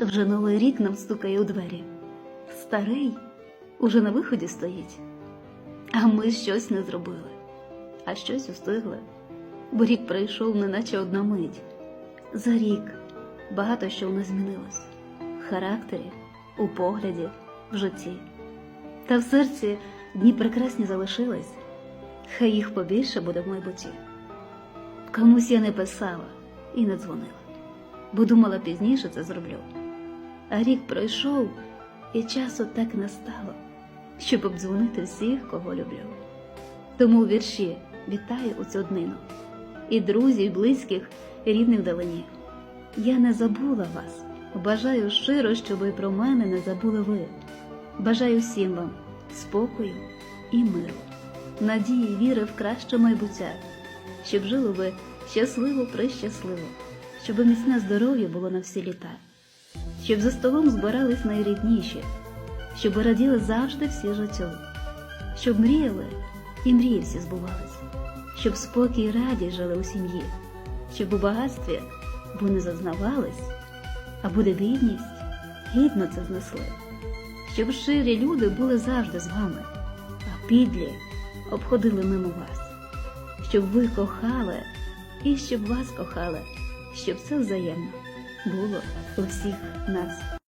Вже новий рік нам стукає у двері. Старий уже на виході стоїть. А ми щось не зробили, а щось устигли. Бо рік пройшов, неначе одна мить. За рік багато що в нас змінилось в характері, у погляді, в житті. Та в серці дні прекрасні залишились, хай їх побільше буде в майбутті. Комусь я не писала і не дзвонила, бо думала пізніше це зроблю. А рік пройшов, і часу так не стало, щоб обдзвонити всіх, кого люблю. Тому вірші вітаю у цю днину і друзів, близьких, і рідних вдалині. Я не забула вас, бажаю щиро, щоб і про мене не забули ви. Бажаю всім вам спокою і миру, надії, віри в краще майбуття, щоб жили ви щасливо прищасливо, щоб міцне здоров'я було на всі літа, щоб за столом збирались найрідніші, щоб раділи завжди всі життю, щоб мріяли і мрії всі збувались, щоб спокій і радість жили у сім'ї, щоб у багатстві ви не зазнавались, а буде бідність, гідно це знесли, щоб щирі люди були завжди з вами, а підлі обходили мимо вас, щоб ви кохали і щоб вас кохали, щоб все взаємно було у всіх нас.